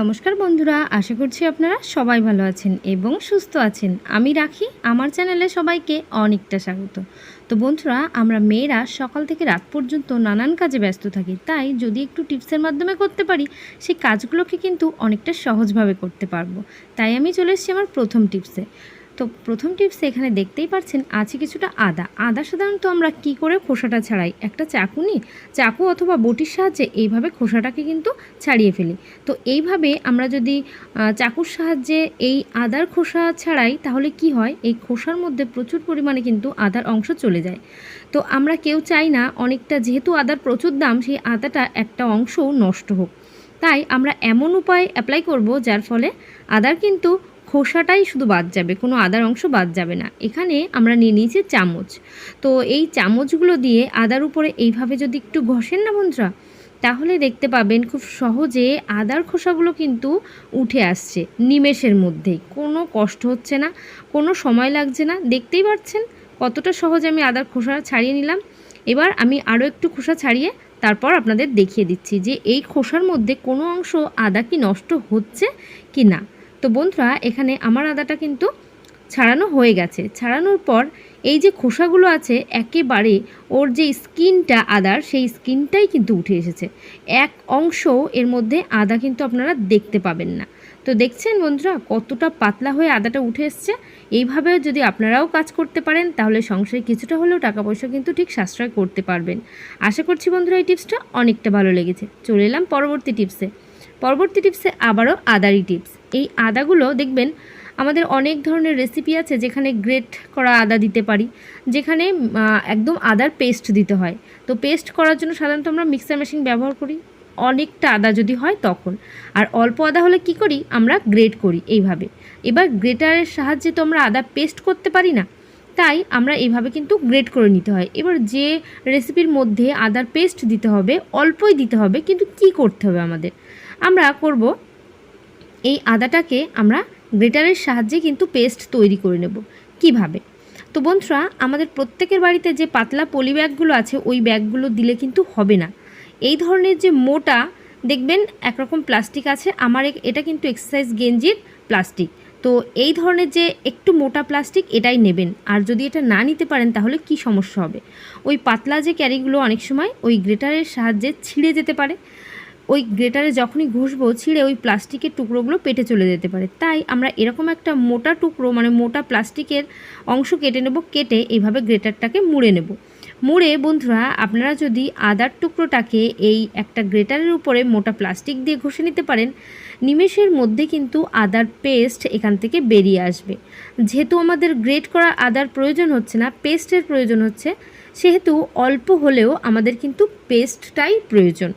নমস্কার বন্ধুরা, আশা করছি আপনারা সবাই ভালো আছেন এবং সুস্থ আছেন। আমি রাখি, আমার চ্যানেলে সবাইকে অনেকটা স্বাগত। তো বন্ধুরা, আমরা মেয়েরা সকাল থেকে রাত পর্যন্ত নানান কাজে ব্যস্ত থাকি। তাই যদি একটু টিপসের মাধ্যমে করতে পারি, সেই কাজগুলোকে কিন্তু অনেকটা সহজভাবে করতে পারব। তাই আমি চলে এসেছি আমার প্রথম টিপসে। তো প্রথম টিপসে এখানে দেখতেই পাচ্ছেন, আছে কিছুটা আদা। আদা সাধারণত আমরা কি করে খোসাটা ছাড়াই? একটা চাকু নিই চাকু অথবা বটির সাহায্যে এইভাবে খোসাটাকে কিন্তু ছাড়িয়ে ফেলি। তো এইভাবে আমরা যদি চাকুর সাহায্যে এই আদার খোসা ছাড়াই, তাহলে কি হয়? এই খোসার মধ্যে প্রচুর পরিমাণে কিন্তু আদার অংশ চলে যায়। তো আমরা কেউ চাই না, অনেকটা যেহেতু আদার প্রচুর দাম, সেই আদাটা একটা অংশও নষ্ট হোক। তাই আমরা এমন উপায় অ্যাপ্লাই করব, যার ফলে আদার কিন্তু খোসাটাই শুধু বাদ যাবে, কোনো আদার অংশ বাদ যাবে না। এখানে আমরা নিয়ে নিয়েছি চামচ। তো এই চামচগুলো দিয়ে আদার উপরে এইভাবে যদি একটু ঘষেন না বন্ধুরা, তাহলে দেখতে পাবেন খুব সহজে আদার খোসাগুলো কিন্তু উঠে আসছে নিমেষের মধ্যেই। কোনো কষ্ট হচ্ছে না, কোনো সময় লাগছে না। দেখতেই পাচ্ছেন কতটা সহজে আমি আদার খোসা ছাড়িয়ে নিলাম। এবার আমি আরও একটু খোসা ছাড়িয়ে তারপর আপনাদের দেখিয়ে দিচ্ছি যে এই খোসার মধ্যে কোনো অংশ আদা কি নষ্ট হচ্ছে কি না। তো বন্ধুরা, এখানে আমার আদাটা কিন্তু ছাড়ানো হয়ে গেছে। ছাড়ানোর পর এই যে খোসাগুলো আছে, একেবারে ওর যে স্কিনটা আদার, সেই স্কিনটাই কিন্তু উঠে এসেছে। এক অংশ এর মধ্যে আদা কিন্তু আপনারা দেখতে পাবেন না। তো দেখছেন বন্ধুরা, কতটা পাতলা হয়ে আদাটা উঠে এসছে। এইভাবে যদি আপনারাও কাজ করতে পারেন, তাহলে সংসারে কিছুটা হলেও টাকা পয়সা কিন্তু ঠিক সাশ্রয় করতে পারবেন। আশা করছি বন্ধুরা, এই টিপসটা অনেকটা ভালো লেগেছে। চলে এলাম পরবর্তী টিপসে। পরবর্তী টিপসে আবারও আদারি টিপস। এই আদাগুলো দেখবেন আমাদের অনেক ধরনের রেসিপি আছে যেখানে গ্রেট করা আদা দিতে পারি, যেখানে একদম আদার পেস্ট দিতে হয়। তো পেস্ট করার জন্য সাধারণত আমরা মিক্সার মেশিন ব্যবহার করি, অনেকটা আদা যদি হয় তখন। আর অল্প আদা হলে কি করি? আমরা গ্রেট করি এইভাবে। এবার গ্রেটারের সাহায্যে তো আমরা আদা পেস্ট করতে পারি না, তাই আমরা এইভাবে কিন্তু গ্রেট করে নিতে হয়। এবার যে রেসিপির মধ্যে আদার পেস্ট দিতে হবে, অল্পই দিতে হবে, কিন্তু কি করতে হবে আমাদের? আমরা করব এই আদাটাকে আমরা গ্রেটারের সাহায্যে কিন্তু পেস্ট তৈরি করে নেব। কীভাবে? তো বন্ধুরা, আমাদের প্রত্যেকের বাড়িতে যে পাতলা পলি ব্যাগগুলো আছে, ওই ব্যাগগুলো দিলে কিন্তু হবে না। এই ধরনের যে মোটা, দেখবেন একরকম প্লাস্টিক আছে, আমার এটা কিন্তু এক্সারসাইজ গেঞ্জির প্লাস্টিক। তো এই ধরনের যে একটু মোটা প্লাস্টিক, এটাই নেবেন। আর যদি এটা না নিতে পারেন, তাহলে কি সমস্যা হবে? ওই পাতলা যে ক্যারিগুলো অনেক সময় ওই গ্রেটারের সাহায্যে ছিঁড়ে যেতে পারে। ওই গ্রেটারে যখনই ঘষবো, ছিঁড়ে ওই প্লাস্টিকের টুকরোগুলো পেটে চলে যেতে পারে। তাই আমরা এরকম একটা মোটা টুকরো মানে মোটা প্লাস্টিকের অংশ কেটে নেব, কেটে এইভাবে গ্রেটারটাকে মুড়ে নেব। মুড়ে বন্ধুরা, আপনারা যদি আদার টুকরোটাকে এই একটা গ্রেটারের উপরে মোটা প্লাস্টিক দিয়ে ঘষে নিতে পারেন, নিমেষের মধ্যে কিন্তু আদার পেস্ট এখান থেকে বেরিয়ে আসবে। যেহেতু আমাদের গ্রেট করা আদার প্রয়োজন হচ্ছে না, পেস্টের প্রয়োজন হচ্ছে, সেহেতু অল্প হলেও আমাদের কিন্তু পেস্টটাই প্রয়োজন।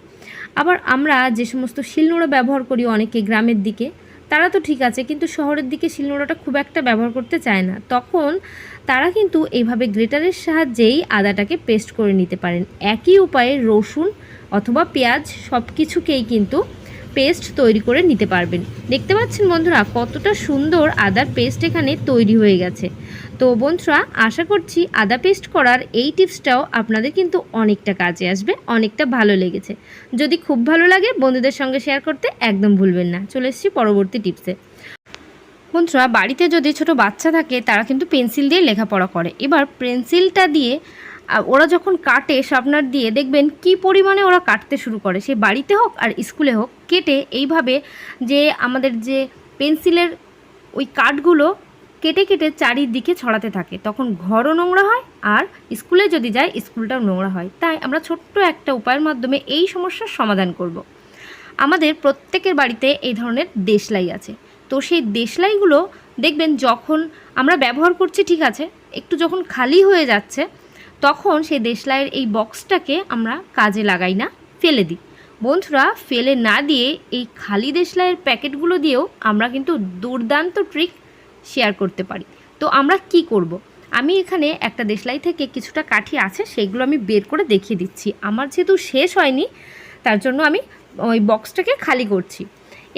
আবার আমরা যে সমস্ত শিলনোড়া ব্যবহার করি অনেকে গ্রামের দিকে, তারা তো ঠিক আছে, কিন্তু শহরের দিকে শিলনোড়াটা খুব একটা ব্যবহার করতে চায় না। তখন তারা কিন্তু এইভাবে গ্রেটারের সাহায্যেই আদাটাকে পেস্ট করে নিতে পারেন। একই উপায়ে রসুন অথবা পেঁয়াজ সব কিছুকেই কিন্তু পেস্ট তৈরি করে নিতে পারবেন। দেখতে পাচ্ছেন বন্ধুরা, কতটা সুন্দর আদার পেস্ট এখানে তৈরি হয়ে গেছে। তো বন্ধুরা, আশা করছি আদা পেস্ট করার এই টিপসটাও আপনাদের কিন্তু অনেকটা কাজে আসবে, অনেকটা ভালো লেগেছে। যদি খুব ভালো লাগে বন্ধুদের সঙ্গে শেয়ার করতে একদম ভুলবেন না। চলে এসেছি পরবর্তী টিপসে। বন্ধুরা, বাড়িতে যদি ছোট বাচ্চা থাকে, তারা কিন্তু পেন্সিল দিয়ে লেখাপড়া করে। এবার পেন্সিলটা দিয়ে ওরা যখন কাটে শার্পনার দিয়ে, দেখবেন কি পরিমাণে ওরা কাটতে শুরু করে। সে বাড়িতে হোক আর স্কুলে হোক, কেটে এইভাবে যে আমাদের যে পেন্সিলের ওই কাঠগুলো কেটে কেটে চারিদিকে ছড়াতে থাকে। তখন ঘরও নোংরা হয় আর স্কুলে যদি যায়, স্কুলটাও নোংরা হয়। তাই আমরা ছোট্ট একটা উপায়ের মাধ্যমে এই সমস্যার সমাধান করব। আমাদের প্রত্যেকের বাড়িতে এই ধরনের দেশলাই আছে। তো সেই দেশলাইগুলো দেখবেন যখন আমরা ব্যবহার করছি, ঠিক আছে, একটু যখন খালি হয়ে যাচ্ছে তখন সেই দেশলাইয়ের এই বক্সটাকে আমরা কাজে লাগাই না, ফেলে দিই বন্ধুরা, ফেলে না দিয়ে এই খালি দেশলাইয়ের প্যাকেটগুলো দিয়েও আমরা কিন্তু দুর্দান্ত ট্রিক শেয়ার করতে পারি তো আমরা কি করব। আমি এখানে একটা দেশলাই থেকে কিছুটা কাঠি আছে সেগুলো আমি বের করে দেখিয়ে দিচ্ছি আমার যেহেতু শেষ হয়নি, তার জন্য আমি ওই বক্সটাকে খালি করছি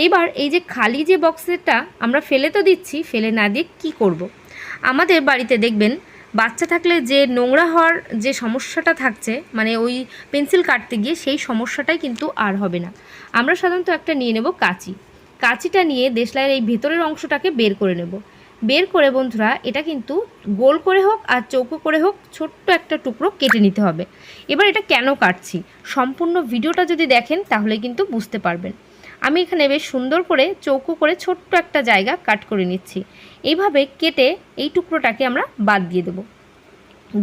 এবার এই যে খালি যে বক্সেরটা আমরা ফেলে তো দিচ্ছি, ফেলে না দিয়ে কি করব। আমাদের বাড়িতে দেখবেন বাচ্চা থাকলে যে নোংরা হওয়ার যে সমস্যাটা থাকছে মানে ওই পেন্সিল কাটতে গিয়ে সেই সমস্যাটাই কিন্তু আর হবে না। আমরা সাধারণত একটা নিয়ে নেব কাঁচি। কাঁচিটা নিয়ে দেশলাইয়ের এই ভেতরের অংশটাকে বের করে নেব। বের করে বন্ধুরা, এটা কিন্তু গোল করে হোক আর চৌকো করে হোক ছোট্ট একটা টুকরো কেটে নিতে হবে। এবার এটা কেন কাটছি? সম্পূর্ণ ভিডিওটা যদি দেখেন তাহলে কিন্তু বুঝতে পারবেন। আমি এখানে বেশ সুন্দর করে চৌকো করে ছোট্ট একটা জায়গা কাট করে নিচ্ছি। এইভাবে কেটে এই টুকরোটাকে আমরা বাদ দিয়ে দেবো।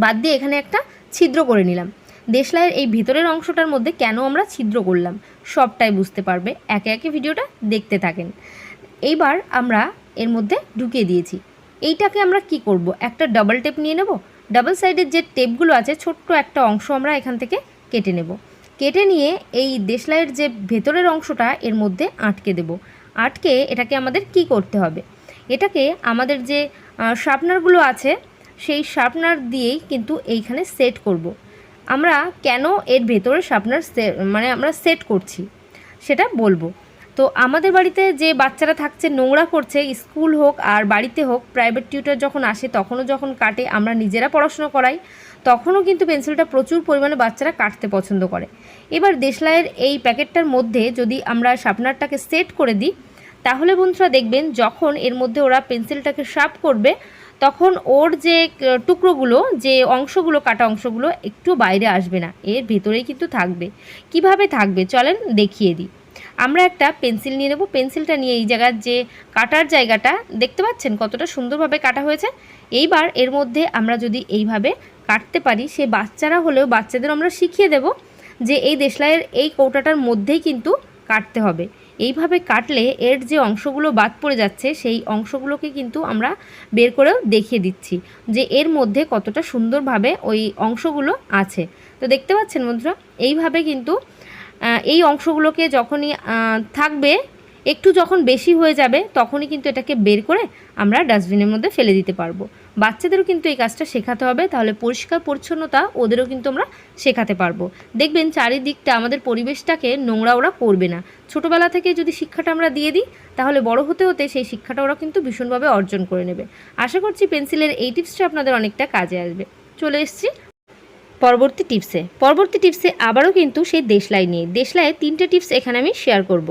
বাদ দিয়ে এখানে একটা ছিদ্র করে নিলাম। দেশলাইয়ের এই ভিতরের অংশটার মধ্যে কেন আমরা ছিদ্র করলাম, সবটাই বুঝতে পারবে। একে একে ভিডিওটা দেখতে থাকেন। এইবার আমরা এর মধ্যে ঢুকিয়ে দিয়েছি। এইটাকে আমরা কি করব? একটা ডাবল টেপ নিয়ে নেব। ডাবল সাইডের যে টেপগুলো আছে, ছোট্ট একটা অংশ আমরা এখান থেকে কেটে নেব। কেটে নিয়ে এই দেশলাইয়ের যে ভেতরের অংশটা, এর মধ্যে আটকে দেব। আটকে এটাকে আমাদের কি করতে হবে? এটাকে আমাদের যে শার্পনারগুলো আছে, সেই শার্পনার দিয়েই কিন্তু এইখানে সেট করব। আমরা কেন এর ভেতরে শার্পনার মানে আমরা সেট করছি, সেটা বলব। তো আমাদের বাড়িতে যে বাচ্চারা থাকছে, নোংরা করছে, স্কুল হোক আর বাড়িতে হোক প্রাইভেট টিউটার যখন আসে, তখনও যখন কাটে, আমরা নিজেরা পড়াশুনো করাই। তখনও কিন্তু পেন্সিলটা প্রচুর পরিমাণে বাচ্চারা কাটতে পছন্দ করে। এবার দেশলাইয়ের এই প্যাকেটটার মধ্যে যদি আমরা শার্পনারটাকে সেট করে দিই, তাহলে বন্ধুরা দেখবেন যখন এর মধ্যে ওরা পেন্সিলটাকে শার্প করবে, তখন ওর যে টুকরোগুলো, যে অংশগুলো, কাটা অংশগুলো একটু বাইরে আসবে না। এর ভেতরেই কিন্তু থাকবে। কীভাবে থাকবে? চলেন দেখিয়ে দিই। আমরা একটা পেন্সিল নিয়ে নেব। পেন্সিলটা নিয়ে এই জায়গার যে কাটার জায়গাটা, দেখতে পাচ্ছেন কতটা সুন্দরভাবে কাটা হয়েছে? এইবার এর মধ্যে আমরা যদি এইভাবে কাটতে পারি, সে বাচ্চারা হলেও বাচ্চাদের আমরা শিখিয়ে দেব যে এই দেশলাইয়ের এই কৌটাটার মধ্যেই কিন্তু কাটতে হবে। এইভাবে কাটলে এর যে অংশগুলো বাদ পড়ে যাচ্ছে, সেই অংশগুলোকে কিন্তু আমরা বের করেও দেখিয়ে দিচ্ছি যে এর মধ্যে কতটা সুন্দরভাবে ওই অংশগুলো আছে। তো দেখতে পাচ্ছেন বন্ধুরা, এইভাবে কিন্তু এই অংশগুলোকে যখনই থাকবে একটু যখন বেশি হয়ে যাবে, তখনই কিন্তু এটাকে বের করে আমরা ডাস্টবিনের মধ্যে ফেলে দিতে পারব। বাচ্চাদেরও কিন্তু এই কাজটা শেখাতে হবে, তাহলে পরিষ্কার পরিচ্ছন্নতা ওদেরও কিন্তু আমরা শেখাতে পারব। দেখবেন চারিদিকটা আমাদের পরিবেশটাকে নোংরা ওরা করবে না। ছোটোবেলা থেকে যদি শিক্ষাটা আমরা দিয়ে দিই, তাহলে বড় হতে হতে সেই শিক্ষাটা ওরা কিন্তু ভীষণভাবে অর্জন করে নেবে। আশা করছি পেন্সিলের এই টিপসটা আপনাদের অনেকটা কাজে আসবে। চলে এসছি পরবর্তী টিপসে। পরবর্তী টিপসে আবারও কিন্তু সেই দেশলাই নিয়ে। দেশলাইয়ে তিনটে টিপস এখানে আমি শেয়ার করব।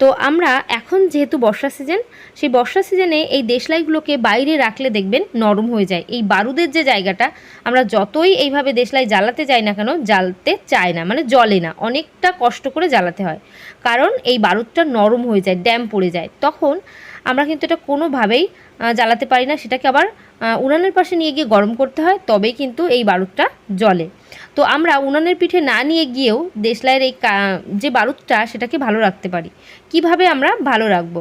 তো আমরা এখন যেহেতু বর্ষা সিজন সেই বর্ষা সিজনে এই দেশলাইগুলোকে বাইরে রাখলে দেখবেন নরম হয়ে যায়। এই বারুদের যে জায়গাটা, আমরা যতই এইভাবে দেশলাই জ্বালাতে যাই না কেন, জ্বালতে চায় না মানে জলে না, অনেকটা কষ্ট করে জ্বালাতে হয়। কারণ এই বারুদটা নরম হয়ে যায়, ড্যাম পড়ে যায়। তখন আমরা কিন্তু এটা কোনোভাবেই জ্বালাতে পারি না, সেটাকে আবার উনানের পাশে নিয়ে গিয়ে গরম করতে হয়, তবেই কিন্তু এই বারুদটা জ্বলে। তো আমরা উনানের পিঠে না নিয়ে গিয়েও দেশলাইয়ের এই যে বারুদটা, সেটাকে ভালো রাখতে পারি। কীভাবে আমরা ভালো রাখব?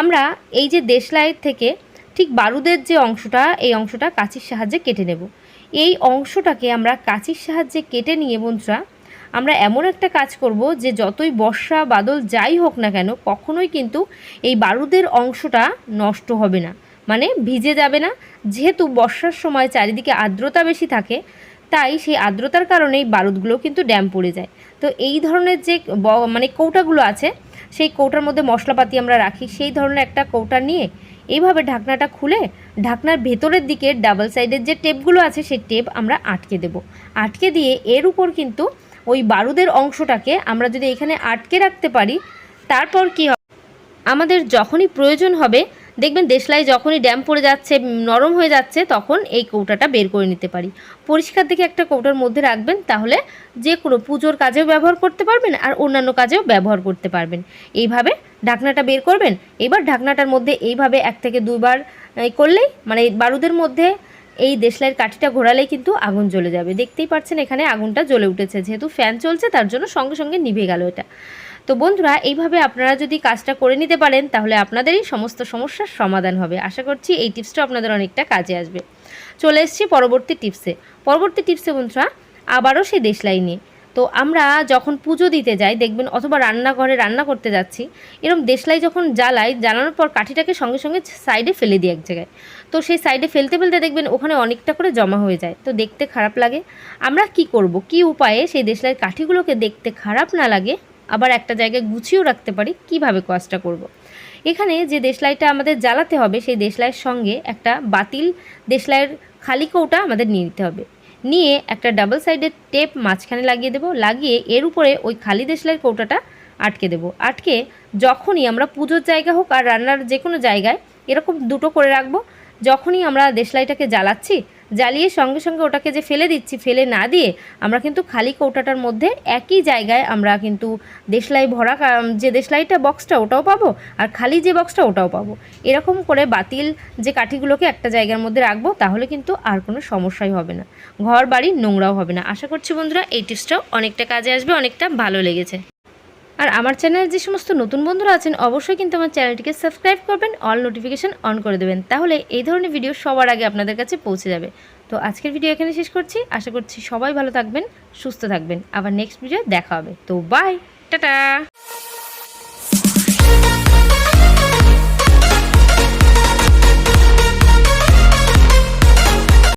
আমরা এই যে দেশলাইয়ের থেকে ঠিক বারুদের যে অংশটা, এই অংশটা কাঁচির সাহায্যে কেটে নেব। এই অংশটাকে আমরা কাঁচির সাহায্যে কেটে নিয়ে বন্ধুরা, আমরা এমন একটা কাজ করব যে যতই বর্ষা, বাদল যাই হোক না কেন, কখনোই কিন্তু এই বারুদের অংশটা নষ্ট হবে না। মানে ভিজে যাবে না। যেহেতু বর্ষার সময় চারিদিকে আর্দ্রতা বেশি থাকে তাই সেই আর্দ্রতার কারণেই বারুদগুলো কিন্তু ড্যাম পড়ে যায়। তো এই ধরনের যে মানে কৌটাগুলো আছে, সেই কৌটার মধ্যে মশলাপাতি আমরা রাখি, সেই ধরনের একটা কৌটা নিয়ে এইভাবে ঢাকনাটা খুলে ঢাকনার ভেতরের দিকে ডাবল সাইডের যে টেপগুলো আছে, সেই টেপ আমরা আটকে দেব। আটকে দিয়ে এর উপর কিন্তু ওই বারুদের অংশটাকে আমরা যদি এখানে আটকে রাখতে পারি, তারপর কি হবে? আমাদের যখনই প্রয়োজন হবে দেখবেন দেশলাই যখনই ড্যাম পড়ে যাচ্ছে, নরম হয়ে যাচ্ছে, তখন এই কৌটাটা বের করে নিতে পারি। পরিষ্কার দেখে একটা কৌটার মধ্যে রাখবেন, তাহলে যে কোনো পুজোর কাজেও ব্যবহার করতে পারবেন আর অন্যান্য কাজেও ব্যবহার করতে পারবেন। এইভাবে ঢাকনাটা বের করবেন, এবার ঢাকনাটার মধ্যে এইভাবে এক থেকে দুইবার করলেই মানে বারুদের মধ্যে এই দেশলাইয়ের কাঠিটা ঘোরালেই কিন্তু আগুন জ্বলে যাবে। দেখতেই পাচ্ছেন এখানে আগুনটা জ্বলে উঠেছে, যেহেতু ফ্যান চলছে, তার জন্য সঙ্গে সঙ্গে নিভে গেল এটা। তো বন্ধুরা, এইভাবে আপনারা যদি কাজটা করে নিতে পারেন, তাহলে আপনাদেরই সমস্ত সমস্যার সমাধান হবে। আশা করছি এই টিপসটা আপনাদের অনেকটা কাজে আসবে। চলে এসেছি পরবর্তী টিপসে। পরবর্তী টিপসে বন্ধুরা, আবারও সেই দেশলাই নিয়ে। তো আমরা যখন পুজো দিতে যাই, দেখবেন অথবা রান্নাঘরে রান্না করতে যাচ্ছি এরকম দেশলাই যখন জ্বালাই, জ্বালানোর পর কাঠিটাকে সঙ্গে সঙ্গে সাইডে ফেলে দিই এক জায়গায়। তো সেই সাইডে ফেলতে ফেলতে দেখবেন ওখানে অনেকটা করে জমা হয়ে যায়। তো দেখতে খারাপ লাগে। আমরা কি করব? কি উপায়ে সেই দেশলাইয়ের কাঠিগুলোকে দেখতে খারাপ না লাগে? আবার একটা জায়গায় গুছিয়েও রাখতে পারি, কীভাবে কাজটা করব। এখানে যে দেশলাইটা আমাদের জ্বালাতে হবে, সেই দেশলাইয়ের সঙ্গে একটা বাতিল দেশলাইয়ের খালি কৌটা আমাদের নিয়ে নিতে হবে। নিয়ে একটা ডাবল সাইডের টেপ মাঝখানে লাগিয়ে দেবো, লাগিয়ে এর উপরে ওই খালি দেশলাইয়ের কৌটাটা আটকে দেবো। আটকে যখনই আমরা পুজোর জায়গা হোক আর রান্নার যে কোনো জায়গায় এরকম দুটো করে রাখব। যখনই আমরা দেশলাইটাকে জ্বালাচ্ছি জ্বালিয়ে সঙ্গে সঙ্গে ওটাকে যে ফেলে দিচ্ছি, ফেলে না দিয়ে আমরা কিন্তু খালি কৌটাটার মধ্যে একই জায়গায় আমরা কিন্তু দেশলাই ভরা যে দেশলাইটা বক্সটা ওটাও পাবো আর খালি যে বক্সটা ওটাও পাবো। এরকম করে বাতিল যে কাঠিগুলোকে একটা জায়গার মধ্যে রাখব, তাহলে কিন্তু আর কোনো সমস্যাই হবে না। ঘর বাড়ি নোংরাও হবে না। আশা করছি বন্ধুরা, এই টিপসটাও অনেকটা কাজে আসবে, অনেকটা ভালো লেগেছে। আর আমার চ্যানেলে যে সমস্ত নতুন বন্ধুরা আছেন, অবশ্যই কিন্তু আমার চ্যানেলটিকে সাবস্ক্রাইব করবেন, অল নোটিফিকেশান অন করে দেবেন। তাহলে এই ধরনের ভিডিও সবার আগে আপনাদের কাছে পৌঁছে যাবে। তো আজকের ভিডিও এখানে শেষ করছি। আশা করছি সবাই ভালো থাকবেন, সুস্থ থাকবেন। আবার নেক্সট ভিডিও দেখা হবে। তো বাই টাটা